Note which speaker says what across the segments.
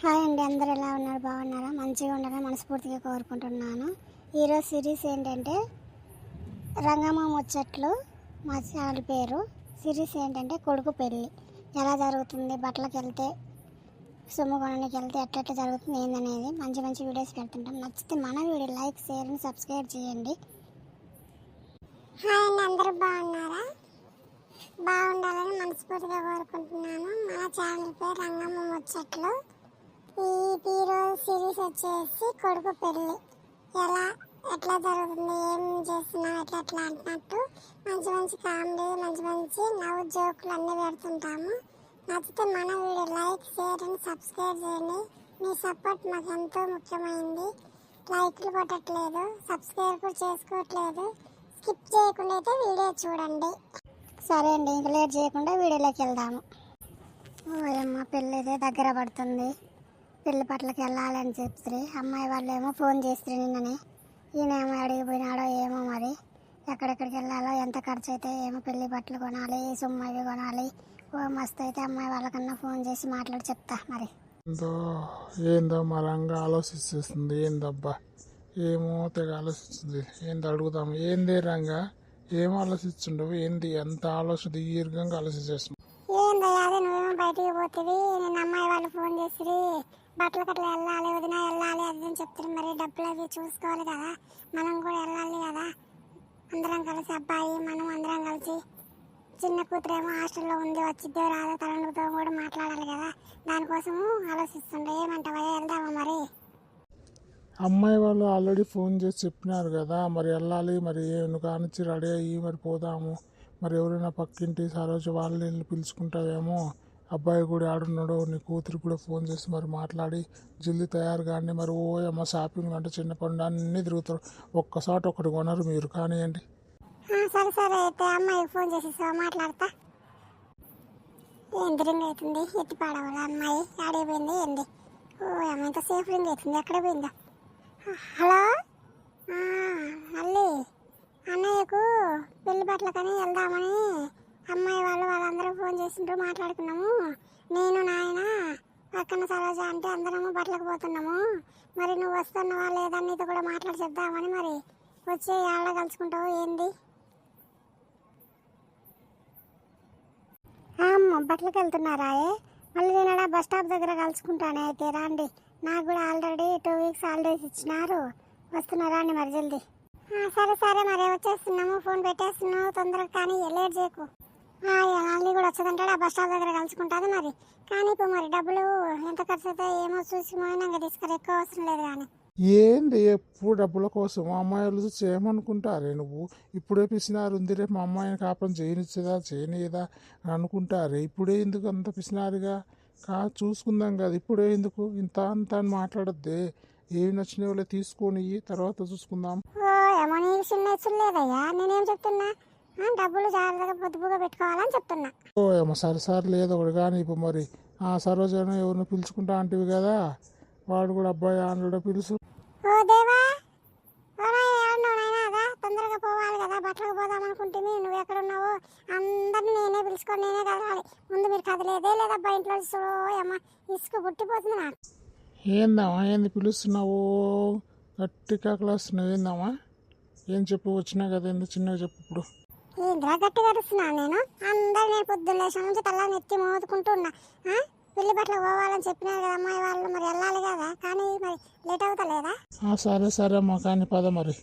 Speaker 1: Hi అండి అందరు ఎలా ఉన్నారు? బాగున్నారా? మంచిగా ఉండాలని మనస్ఫూర్తిగా కోరుకుంటున్నాను. ఈరోజు సిరీస్ ఏంటంటే రంగమ్మ ముచ్చట్లు మా ఛానల్ పేరు. సిరీస్ ఏంటంటే కొడుకు పెళ్ళి. ఎలా జరుగుతుంది? బట్టలకు వెళ్తే సొమ్ము కొనడానికి వెళ్తే ఎట్లెట్లా జరుగుతుంది ఏందనేది మంచి మంచి వీడియోస్ పెడుతుంటాం. నచ్చితే మన video like share and subscribe చేయండి. హాయ్ అండి అందరూ బాగున్నారా? బాగుండాలని మనస్ఫూర్తిగా కోరుకుంటున్నాను. మన ఛానల్ పేరు రంగమ్మ ముచ్చట్లు. ఈ ఈరోజు సిరీస్ వచ్చేసి కొడుకు పెళ్ళి ఎలా? ఎట్లా జరుగుతుంది? ఏం చేస్తున్నావు? ఎట్లా ఎట్లా అంటున్నట్టు మంచి మంచి కామెడీ మంచి మంచి నవ్వు జోకులు అన్నీ పెడుతుంటాము. నచ్చితే మన video like share and subscribe చేయండి. మీ సపోర్ట్ మాకు ఎంతో ముఖ్యమైంది. లైక్లు కొట్టట్లేదు సబ్స్క్రైబ్ కూడా చేసుకోవట్లేదు. స్కిప్ చేయకుండా అయితే వీడియో చూడండి. సరే అండి ఇంకా లేట్ చేయకుండా వీడియోలోకి వెళ్దాము. ఓయమ్మ పెళ్ళి అయితే దగ్గర పడుతుంది. పెళ్ళి పట్లకి వెళ్ళాలని చెప్తారు అమ్మాయి వాళ్ళు ఏమో ఫోన్ చేస్తారు నిన్ననే. ఈయన ఏమో అడిగి పోయినాడో ఏమో మరి. ఎక్కడెక్కడికి వెళ్ళాలో ఎంత ఖర్చు అయితే ఏమో పెళ్ళి బట్టలు కొనాలి సొమ్ము అవి కొనాలి. ఓ మస్తు అయితే అమ్మాయి వాళ్ళకన్నా ఫోన్ చేసి మాట్లాడి చెప్తా మరి.
Speaker 2: ఏందో ఏందో మా రంగ ఆలోచిస్తుంది ఏందబ్బా? ఏమో తెగ ఆలోచిస్తుంది. ఏంది అడుగుదాం ఏంది రంగ? ఏం ఆలోచిస్తుండవు? ఏంది? ఎంత ఆలోచన దీర్ఘంగా ఆలోచించేస్తుంది
Speaker 1: ఏందయ్యా అదే? నువ్వేమో బయటికి పోతుంది నేను అమ్మాయి వాళ్ళు ఫోన్ చేసిరి బట్టలు కట్టలు వెళ్ళాలి వదిన వెళ్ళాలి అది అని చెప్తారు మరి డబ్బులు అవి చూసుకోవాలి కదా మనం కూడా వెళ్ళాలి కదా. అందరం కలిసి అబ్బాయి మనం అందరం కలిసి చిన్న కూతురేమో హాస్టల్లో ఉంది వచ్చిద్దో రాదో తలండుతో కూడా మాట్లాడాలి కదా. దానికోసము ఆలోచిస్తుండే ఏమంటావా వెళ్దామా మరి?
Speaker 2: అమ్మాయి వాళ్ళు ఆల్రెడీ ఫోన్ చేసి చెప్పినారు కదా మరి వెళ్ళాలి మరి నువ్వు కానిచ్చి రెడీ అయ్యి మరి పోదాము. మరి ఎవరైనా పక్కింటి సరోజు వాళ్ళని పిలుచుకుంటావేమో అబ్బాయి కూడా ఆడున్నాడో నీ కూతురు కూడా ఫోన్ చేసి మరి మాట్లాడి జల్దీ తయారు కానీ మరి. ఓ అమ్మ షాపింగ్ అంటే చిన్న పండు అన్నీ తిరుగుతారు. ఒక్కసారి ఒకటి కొనరు మీరు. కానివ్వండి
Speaker 1: సరే సరే. అయితే అమ్మాయికి ఫోన్ చేసి మాట్లాడతా. ఏంది రింగ్ అవుతుంది? ఎత్తి పాడవాలి అమ్మాయి? ఆడిపోయింది ఏంది? ఓ అమ్మ ఇంత సేఫ్ రింగ్ అవుతుంది. ఎక్కడ పోయిందా? హలో? అల్లి అన్నయ్యకు పెళ్ళి బట్టలకని వెళ్దామని అమ్మాయి వాళ్ళు వాళ్ళందరూ ఫోన్ చేసిండ్రు మాట్లాడుకున్నాము. నేను నాయన పక్కన సరోజ అంటే అందరము బట్టలకు పోతున్నాము. మరి నువ్వు వస్తున్నావా లేదా నీతో కూడా మాట్లాడి చెప్దామని మరి వచ్చి ఆడ కలుసుకుంటావు. ఏంది? అమ్మ బట్టలకు వెళ్తున్నారా ఏ? మళ్ళీ నేను బస్ స్టాప్ దగ్గర కలుసుకుంటాను అయితే రాండి. నాకు కూడా ఆల్రెడీ టూ వీక్స్ హాలిడేస్ ఇచ్చినారు. వస్తున్నారా అండి మరి జల్దీ. సరే సరే మరి వచ్చేస్తున్నాము. ఫోన్ పెట్టేస్తున్నావు తొందరగా కానీ లేట్ చేయకు. ఆ, అల్లి కూడా వచ్చేదంటాడు ఆ బస్ స్టాప్ దగ్గర కలుసుకుంటుంది మరి. కానీ ఇప్పుడు మరి డబ్బులు ఎంత ఖర్చు అవుతాయి ఏమో చూసి మోయినాక తీసుకురా ఎక్కువ అవసరం లేదు కానీ.
Speaker 2: ఏంది ఎప్పుడు డబ్బుల కోసం? అమ్మాయిలు చూసి చేయమనుకుంటారే నువ్వు? ఇప్పుడే పిసినారు ఉంది రేపు మా అమ్మాయిని కాపురం చేయనిచ్చదా చేయనియదా అని అనుకుంటారే? ఇప్పుడే ఎందుకు అంత పిసినారుగా? కా చూసుకుందాం కదా ఇప్పుడే ఎందుకు? ఇంత అంత అని మాట్లాడద్దే. ఏమి నచ్చిన వాళ్ళే తీసుకొని తర్వాత చూసుకుందాం.
Speaker 1: నేనేం చెప్తున్నా? డబ్బులు జాగ్రత్తగా పొదుపుగా పెట్టుకోవాలని చెప్తున్నా.
Speaker 2: ఓ ఏమో సరే సరే లేదు ఒకటి కానీ ఇప్పుడు మరి ఆ సరోజన ఎవరిని పిలుచుకుంటా అంటివి కదా? వాడు కూడా అబ్బాయి ఆండ్రుడో పిలుసు.
Speaker 1: ఓ దేవా! తొందరగా పోవాలి కదా బట్టలకు పోదాం అనుకుంటే నువ్వు ఎక్కడ ఉన్నావు అందరిని నేనే పిలుచుకొని నేనే కదలాలి. ముందు మీరు కదలేదే లేదబ్బా ఇంట్లో అమ్మ ఇసుక పుట్టిపోతుంది నాకు.
Speaker 2: ఏందమ్మా ఏంది పిలుస్తున్నావు? గట్టిగా క్లాస్తున్నావు ఏందమ్మా? ఏం చెప్పు వచ్చినా కదా ఏంది? చిన్నగా చెప్పు ఇప్పుడు.
Speaker 1: ఏంద్రా గట్టిగా అరుస్తున్నాను నేను? అందరు నేను పొద్దున్న లేచిన నుంచి తల నెత్తి మోదుకుంటూ ఉన్నా? పెళ్ళి బట్టలకు పోవాలని చెప్పినారు కదా అమ్మాయి వాళ్ళు మరి వెళ్ళాలి కదా? కానీ మరి లేట్ అవుతలేదా?
Speaker 2: సరే సరే అమ్మా కానీ పద మరి.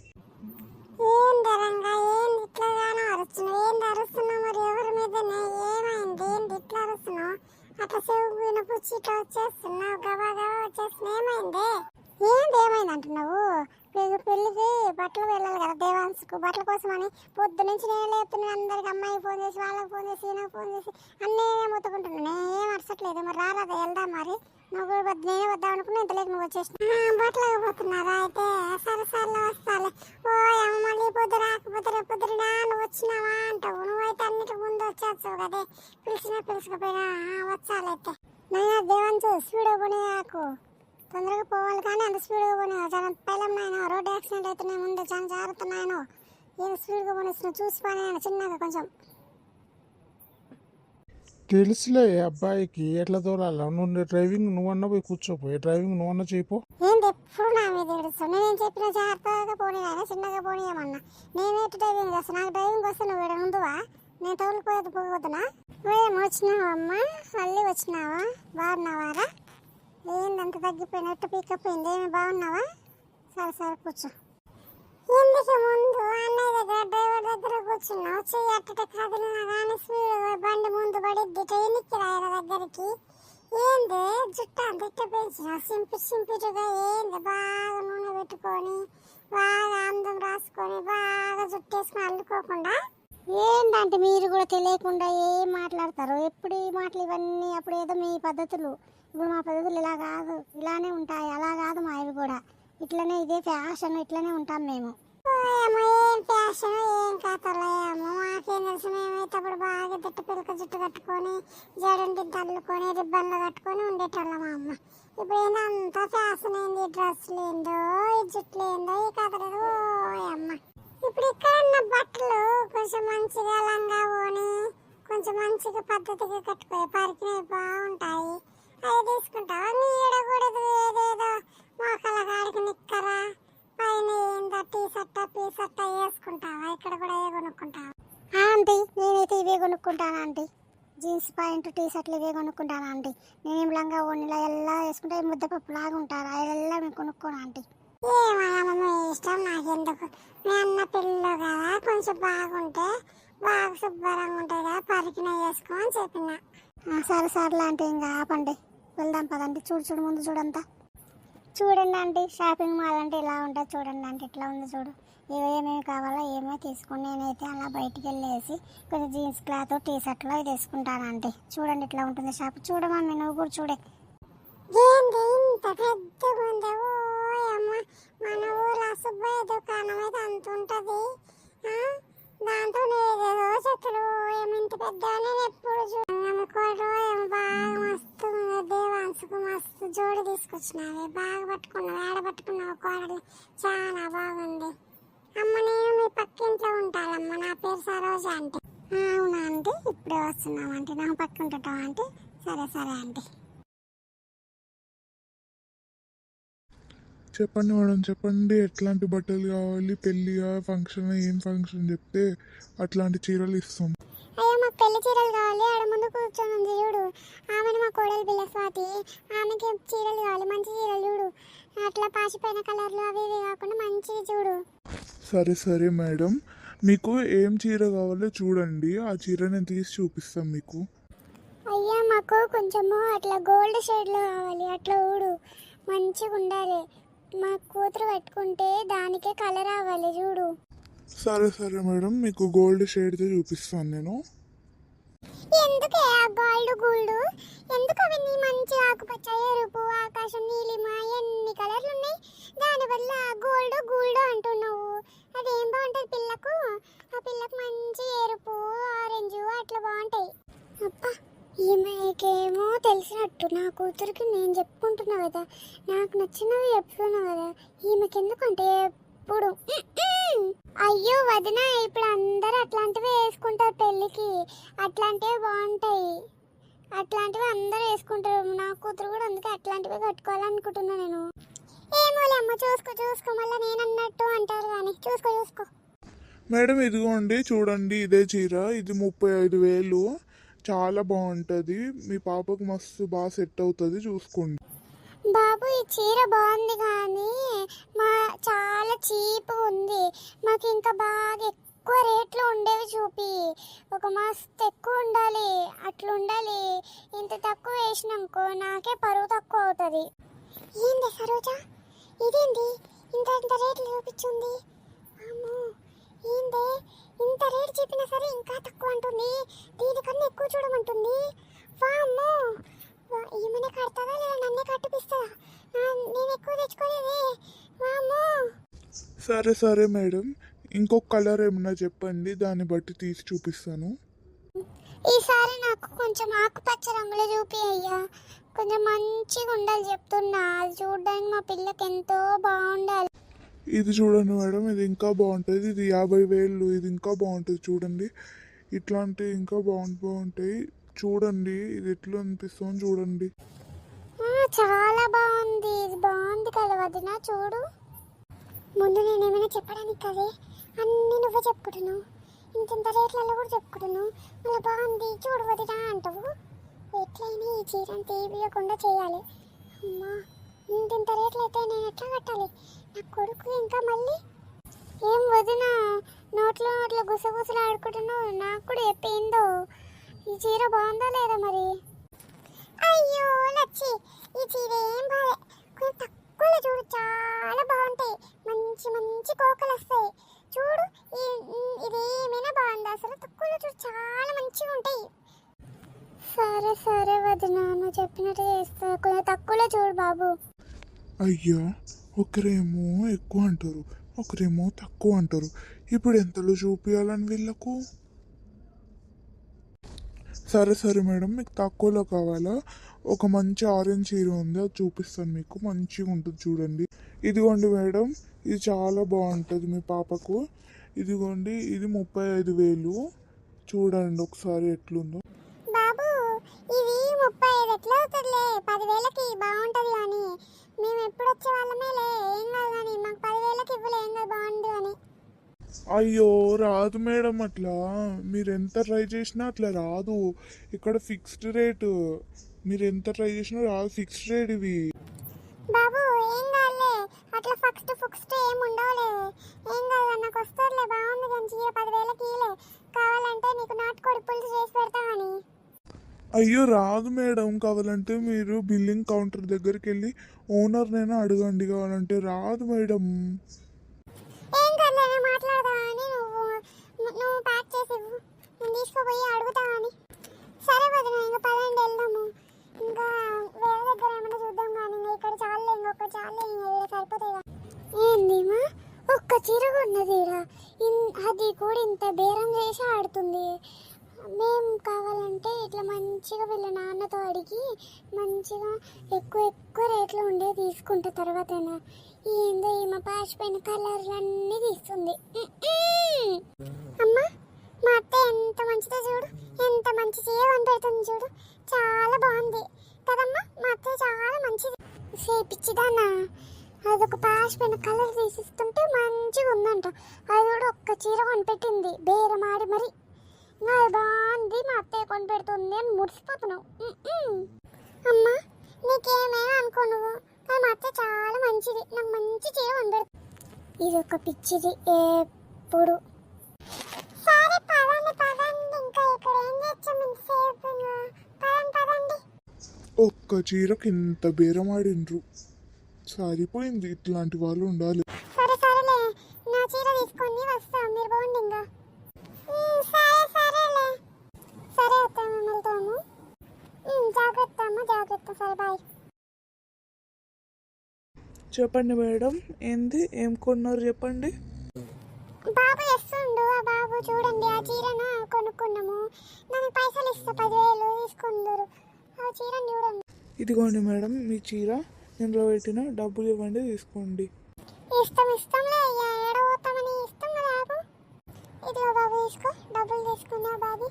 Speaker 1: ఏం రంగా ఏంది ఇట్లాగానో అరుస్తున్నావు? అరుస్తున్నావు మరి? ఎవరి మీదనే? ఏమైంది? ఏంది ఇట్లా అరుస్తున్నావు? అట్లా చెవు వినపుచ్చి ఇట్లా వచ్చేస్తున్నావు? గబా గబా వచ్చేస్తున్నావు. ఏమైంది? ఏం ఏమైంది అంటున్నావు పెళ్ళి పెళ్ళికి బట్టలు వెళ్ళాలి కదా దేవాన్స్కు. బట్టల కోసం అని పొద్దు నుంచి నేను లేపుతున్నాను. అందరికి అమ్మాయి ఫోన్ చేసి వాళ్ళకి ఫోన్ చేసి నాకు ఫోన్ చేసి అన్నీ మొత్తుకుంటున్నాను ఏం అరసట్లేదు మరి రారాదా వెళ్దాం మరి? నువ్వు కూడా నేనే వద్దాం అనుకున్నా ఇంతలేక నువ్వు వచ్చేసిన బట్టలకు పోతున్నారా అయితే? సరే సరే వస్తాలే. ఓ అమ్మ మళ్ళీ పొద్దు రాకపోతే రేపు పొద్దున నువ్వు వచ్చినావా అంటావు. నువ్వైతే అన్నిటి ముందు వచ్చేస్తావు కదే. పిలిచినా పిలుచుకపోయినా వచ్చాలైతే నైనా దేవంతు స్పీడ్ నాకు తొందరగా పోవాలి కానీ అంత స్పీడ్గా పోనీ. చాలా పైలం నాయన రోడ్ యాక్సిడెంట్ అవుతున్నాయి ముందు చాలా జాగ్రత్త నాయన ఏదో స్పీడ్గా పోనిస్తున్నావు చూసి పోనీ చిన్నగా కొంచెం.
Speaker 2: తెలుసులే అబ్బాయికి ఎట్లా తోలాలా? నువ్వు డ్రైవింగ్ నువ్వన్నా పోయి కూర్చోపోయి డ్రైవింగ్ నువ్వన్నా చేయిపో.
Speaker 1: ఏంటి ఎప్పుడు నా మీద ఏడుస్తావు? నేను చెప్పిన జాగ్రత్తగా పోనీ ఆయన చిన్నగా పోనీయమన్నా నేను ఎటు డ్రైవింగ్ చేస్తాను నాకు డ్రైవింగ్ వస్తే నువ్వు ఇక్కడ ఉందువా నేను తోలుకోదు పోవద్దునా నువ్వేం వచ్చినావా అమ్మా మళ్ళీ వచ్చినావా? బాగున్నావారా? ఏందంత తగ్గిపోయినట్టు పీకపోయింది ఏమి బాగున్నావా? సరే సరే కూర్చో. ఎందుకు ముందు అన్నయ్య దగ్గర డ్రైవర్ దగ్గర కూర్చున్నావు? చెయ్యి అట్టట కదిలినా కానీ స్పీడ్ బండి ముందు పడిద్ది ట్రైన్కి రాయల దగ్గరికి. ఏంది? జుట్టు అంత ఇట్ట పెంచిన సింపి సింపిటుగా ఏంది? బాగా నూనె పెట్టుకొని బాగా అందం రాసుకొని బాగా జుట్టు అల్లుకోకుండా? ఏంటంటే మీరు కూడా తెలియకుండా ఏం మాట్లాడతారు? ఎప్పుడు ఈ మాటలు ఇవన్నీ? అప్పుడు ఏదో మీ పద్ధతులు. ఇప్పుడు మా పద్ధతులు ఇలా కాదు ఇలానే ఉంటాయి అలా కాదు మా ఇవి కూడా. ఇట్లనే ఇదే ఫ్యాషన్ ఇట్లనే ఉంటాం మేము. ఏం ఫ్యాషన్ ఏం కథలో మాకేం తెలుసు మేమైతే అప్పుడు బాగా తిట్టు పిలక జుట్టు కట్టుకొని జడంటి తల్లుకొని రిబ్బన్లు కట్టుకొని ఉండేటోళ్ళం మా అమ్మ. ఇప్పుడు ఏంటంతా ఫ్యాషన్ ఏంది డ్రెస్సులు ఏందో ఈ జుట్లు ఏందో ఈ కథలు అమ్మ ఇప్పుడు ఇక్కడ ఉన్న బట్టలు కొంచెం మంచిగా లంగా పోని కొంచెం మంచిగా పద్ధతిగా కట్టుకోయి పరికినవి బాగుంటాయి. అవి తీసుకుంటావా? కూడా ఇది ఏదేదో. మోకాల కాడికి నిక్కరా. పైన ఏందో టీ షర్ట్ పీ షర్ట్ వేసుకుంటావా? ఇక్కడ కూడా ఏ కొనుక్కుంటావా? ఆంటీ నేనైతే ఇవే కొనుక్కుంటాను ఆంటీ? జీన్స్ ప్యాంట్ టీ షర్ట్లు ఇవే కొనుక్కుంటాను ఆంటీ? నేనేం లంగా ఓనిలా ఎలా వేసుకుంటే ముద్దపప్పు లాగా ఉంటారు? అలా మేము కొనుక్కోను ఆంటీ? ఏమమ్మా ఇష్టం నాకెందుకు? మీ అన్న పిల్లలు కదా కొంచెం బాగుంటే బాగా శుభ్రంగా ఉంటుంది కదా పరికిన వేసుకో అని చెప్పిన. సరే సరే లాంటి ఇంకా ఆపండి. వెళ్దాం పదండి. చూడు చూడు ముందు చూడంతా. చూడండి అంటే షాపింగ్ మాల్ అంటే ఇలా ఉంటుంది చూడండి అంటే ఇట్లా ఉంది చూడు. ఏమేమి కావాలో ఏమో తీసుకుని నేనైతే అలా బయటికి వెళ్ళేసి కొంచెం జీన్స్ క్లాత్ టీ షర్ట్లో ఇది తీసుకుంటాను చూడండి ఇట్లా ఉంటుంది షాప్ చూడమమ్మీ నువ్వు కూడా చూడే. ఏంది ఇంత పెద్దగా ఉంది ఓయమ్మ మన ఊర్లో సుబ్బయ్య దుకాణం అయితే అంత ఉంటుంది. దాంతో ఏదేదో చెట్లు ఏమింత పెద్ద నేను ఎప్పుడు చూడనుకోడు ఏమో బాగా మస్తు దేవాన్సుకు మస్తు జోడి తీసుకొచ్చినావి. బాగా పట్టుకున్నావు ఏడ పట్టుకున్నావు కోడలు? చాలా బాగుంది. అమ్మ నేను మీ పక్కింట్లో ఉంటానమ్మ. నా పేరు సరోజ అంటే అవునా అంటే ఇప్పుడే వస్తున్నావు అంటే నా పక్కింటుంటావు అంటే సరే సరే ఆంటీ.
Speaker 2: చెప్పండి మేడం చెప్పండి. ఎట్లాంటి బట్టలు కావాలి? పెళ్ళిగా ఫంక్షన్? ఏం ఫంక్షన్? చెప్తే అట్లాంటి చీరలు ఇస్తాం.
Speaker 1: అయ్యో మాకు పెళ్ళి చీరలు కావాలి. ఆడ ముందు కూర్చొని ఉంది చూడు. ఆమెను మా కోడలు పిల్ల స్వాతి. ఆమెకి చీరలు కావాలి? మంచి చీరలు చూడు. అట్లా పాసిపోయిన కలర్లు అవి ఇవి కాకుండా మంచివి చూడు.
Speaker 2: సరే సరే మేడం. మీకు ఏం చీర కావాలో చూడండి. ఆ చీర నేను తీసి చూపిస్తాను మీకు.
Speaker 1: అయ్యా మాకు కొంచెము అట్లా గోల్డ్ షేడ్లో కావాలి. అట్లా చూడు. మంచిగా ఉండాలి మా కూతురు పెట్టుకుంటే దానికే కలర్ రావాలి చూడు.
Speaker 2: సరే సరే మేడం. మీకు గోల్డ్ షేడ్తో చూపిస్తాను నేను.
Speaker 1: ఎందుకే ఆ గోల్డ్ గోల్డ్? ఎందుకు అవన్నీ మంచి ఆకుపచ్చ ఎరుపు ఆకాశం నీలిమ ఎన్ని కలర్లు ఉన్నాయి? దాని వల్ల గోల్డ్ గోల్డ్ అంటున్నావు. అదేం బాగుంటుంది పిల్లకు? ఆ పిల్లకు మంచి ఎరుపు ఆరెంజ్ అట్లా బాగుంటాయి. అబ్బా ఈమెకేమో తెలిసినట్టు నా కూతురికి నేను చెప్పుకుంటున్నా కదా. నాకు నచ్చినవి చెప్తున్నావు కదా. ఈమెకి ఎందుకంటే ఎప్పుడు? అయ్యో వదిన ఇప్పుడు అందరూ అట్లాంటివి వేసుకుంటారు పెళ్ళికి. అట్లాంటివి బాగుంటాయి. అట్లాంటివి అందరూ వేసుకుంటారు. నా కూతురు కూడా అందుకే అట్లాంటివి కట్టుకోవాలనుకుంటున్నా నేను. ఏమోలే అమ్మ చూసుకో చూసుకో. మళ్ళీ నేను అన్నట్టు అంటారు కానీ చూసుకో చూసుకో.
Speaker 2: మేడం ఇదిగోండి చూడండి ఇదే చీర. ఇది ముప్పై ఐదు వేలు. చాలా బాగుంటుంది. మీ పాపకు మస్తు బాగా సెట్ అవుతుంది చూసుకోండి.
Speaker 1: బాబు ఈ చీర బాగుంది కానీ మా చాలా చీప్ ఉంది. మాకు ఇంకా బాగా ఎక్కువ రేట్లో ఉండేవి చూపి. ఒక మస్తు ఎక్కువ ఉండాలి అట్లా ఉండాలి. ఇంత తక్కువ వేసినాకో నాకే పరువు తక్కువ అవుతుంది. ఏంది సరోజా? ఇదేంది? ఇంత ఇంత రేట్లు చూపించింది? ఏంది? ఇంత రేటు చెప్పినా సరే ఇంకా తక్కువ అంటుంది. దీనికన్నా ఎక్కువ చూడమంటుంది. వామ్మో! ఈమెనే కడతాదా లేదా? నన్నే కట్టిపిస్తుందా నేను ఎక్కువ తెచ్చుకోలేదే. వామ్మో!
Speaker 2: సరే సరే మేడం. ఇంకొక కలర్ ఏమన్నా చెప్పండి. దాన్ని బట్టి తీసి చూపిస్తాను.
Speaker 1: ఈసారి నాకు కొంచెం ఆకుపచ్చ రంగులో చూపి అయ్యా. కొంచెం మంచిగా ఉండాలి చెప్తున్నా. అది చూడడానికి మా పిల్లకి ఎంతో బాగుండాలి.
Speaker 2: ఇది చూడండి మేడం ఇది ఇంకా బాగుంటుంది. ఇది యాభై వేలు ఇది ఇంకా బాగుంటుంది చూడండి. ఇట్లాంటివి ఇంకా బాగుంటు బాగుంటాయి.
Speaker 3: చూడండి ఇది ఎట్లా అనిపిస్తుంది చూడండి.
Speaker 4: చాలా బాగుంది. ఇది బాగుంది కదా వదిన చూడు. ముందు నేను ఏమైనా చెప్పడానికి కదే? అన్నీ నువ్వే చెప్పుకుంటున్నావు. ఇంత ఇంత రేట్లలో కూడా చెప్పుకుంటున్నావు. మళ్ళీ బాగుంది. చూడు వదిన అంటావు. ఎట్లయినా ఈ చీరని తీయకుండా చేయాలి. అమ్మా ఇంత ఇంత రేట్లు అయితే నేను ఎట్లా కట్టాలి? కొడుకు ఇంకా మళ్ళీ? ఏం వదిన? నోట్లో నోట్లో గుసగుసలు ఆడుకుంటున్నావు. నాకు కూడా చెప్పిందో ఈ చీర బాగుందా లేదా మరి? అయ్యో లచ్చి ఈ చీర ఏం బాలే. కొంచెం తక్కువలో చూడు చాలా బాగుంటాయి. మంచి మంచి కోకలు వస్తాయి. చూడు ఇదేమైనా బాగుంది? అసలు తక్కువలో చూడు చాలా మంచిగా ఉంటాయి. సరే సరే వదిన నువ్వు చెప్పినట్టు చేస్తా. కొంచెం తక్కువలో చూడు బాబు.
Speaker 3: అయ్యా ఒకరేమో ఎక్కువ అంటారు ఒకరేమో తక్కువ అంటారు. ఇప్పుడు ఎంతలో చూపించాలని వీళ్ళకు? సరే సరే మేడం మీకు తక్కువలో కావాలా? ఒక మంచి ఆరెంజ్ చీర ఉంది అది చూపిస్తాను మీకు. మంచిగా ఉంటుంది చూడండి. ఇదిగోండి మేడం ఇది చాలా బాగుంటుంది మీ పాపకు. ఇదిగోండి ఇది ముప్పై ఐదు వేలు. చూడండి ఒకసారి ఎట్లుందో.
Speaker 4: బాబు ఇది ముప్పై ఐదు ఎట్లా అవుతుందిలే? పదివేలకి బాగుంటుంది ఎప్పుడు వచ్చే వాళ్ళమేలే ఏం కాదు కానీ మాకు పదివేలకి ఇవ్వలే. ఏం కాదు బాగుంది అని.
Speaker 3: అయ్యో రాదు మేడం అట్లా. మీరు ఎంత ట్రై చేసినా అట్లా రాదు. ఇక్కడ ఫిక్స్డ్ రేటు. మీరు ఎంత ట్రై చేసినా రాదు. ఫిక్స్డ్ రేట్ ఇవి.
Speaker 4: బాబు ఏం కాదులే. అట్లా ఫస్ట్ ఫిక్స్డ్ ఏం ఉండవులే. ఏం కాదు నాకు వస్తుందిలే. బాగుంది కానీ పదివేలకి ఇలే కావాలంటే నీకు నాటుకోడి పులుసు చేసి పెడతామని
Speaker 3: అయ్యో రాదు మేడం. కావాలంటే మీరు బిల్లింగ్ కౌంటర్ దగ్గరికి వెళ్ళి ఓనర్నైనా అడగండి కావాలంటే. రాదు మేడం.
Speaker 4: చేసి సరే పదండి ఇంకా కానీ ఏందిమా ఒక్క చీర ఉన్నది అది కూడా ఇంత బేరం చేసి ఆడుతుంది. మేము కావాలంటే ఇట్లా మంచిగా వీళ్ళ నాన్నతో అడిగి మంచిగా ఎక్కువ ఎక్కువ రేట్లో ఉండే తీసుకుంటా తర్వాత ఏందో ఈమె పాసిపోయిన కలర్లు అన్నీ తీస్తుంది. అమ్మా మా అత్త ఎంత మంచిదో చూడు ఎంత మంచి చీర కనిపెడుతుంది చూడు. చాలా బాగుంది. కదమ్మా మా అత్త చాలా మంచిది. సేపిచ్చిదానా అదొక పాసిపోయిన కలర్ తీసిస్తుంటే మంచిగా ఉందంట అది కూడా ఒక్క చీర కొనిపెట్టింది. బేరమాడి మరి. నాది బాగుంది మా అత్తయ్య కొని పెడుతుంది అని మురిసిపోతున్నావు. అమ్మా నీకేమైనా అనుకో నువ్వు. కానీ మా అత్తయ్య చాలా మంచిది. నాకు మంచి చీర కొనిపెడుతుంది ఇది ఒక పిచ్చిది ఎప్పుడు. సరే పదండి పదండి. ఇంకా ఇక్కడ ఏం చేస్తాం ఇంతసేపు పదండి పదండి.
Speaker 3: ఒక్క చీరకి ఇంత బేరం ఆడిండ్రు. సరిపోయింది. ఇట్లాంటి వాళ్ళు ఉండాలి
Speaker 4: సరే సరేలే నా చీర తీసుకొని వస్తా మీరు పోండి ఇంకా ఉమ్, సరే సరేలే సరే అత్త మేము వెళ్తాము ఉమ్, జాగ్రత్త అమ్మ జాగ్రత్త సరే బాయ్.
Speaker 5: చెప్పండి మేడం ఏంది ఏం కొన్నారు చెప్పండి.
Speaker 4: బాబు వస్తుండు ఆ బాబు చూడండి ఆ చీరను కొనుక్కున్నాము. దానికి పైసలు ఇస్తా పదివేలు తీసుకుందరు. ఆ చీరను చూడండి.
Speaker 5: ఇదిగోండి మేడం మీ చీర ఇందులో పెట్టిన డబ్బులు ఇవ్వండి తీసుకోండి.
Speaker 4: ఇష్టం ఇష్టంలే అయ్యా ఏడ పోతామని ఇష్టం కదా బాబు. ఇదిగో బాబు తీసుకో డబ్బులు తీసుకున్నా బాబు.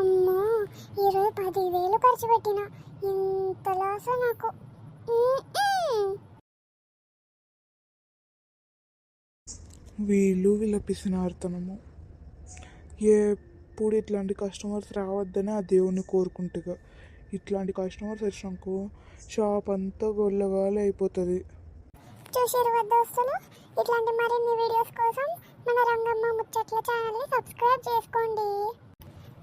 Speaker 4: అమ్మో ఈరోజు పదివేలు ఖర్చు పెట్టిన. ఇంత లాస్ నాకు.
Speaker 5: వీళ్ళు వీళ్ళ పిసినార్తనము ఎప్పుడు ఇట్లాంటి కస్టమర్స్ రావద్దని ఆ దేవుణ్ణి కోరుకుంటుగా. ఇట్లాంటి కస్టమర్స్ వచ్చినాకో షాప్ అంతా గొల్లగాలి అయిపోతుంది.
Speaker 4: చూసారు వద్ద దోస్తులు? ఇట్లాంటి మరిన్ని వీడియోస్ కోసం మన రంగమ్మ ముచ్చట్ల ఛానల్ని సబ్స్క్రైబ్ చేసుకోండి.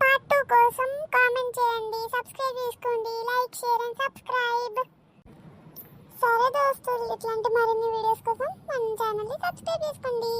Speaker 4: పార్ట్ టూ కోసం కామెంట్ చేయండి సబ్స్క్రైబ్ చేసుకోండి లైక్ షేర్ అండ్ సబ్స్క్రైబ్. సరే దోస్తులు ఇట్లాంటి మరిన్ని వీడియోస్ కోసం మన ఛానల్ని సబ్స్క్రైబ్ చేసుకోండి.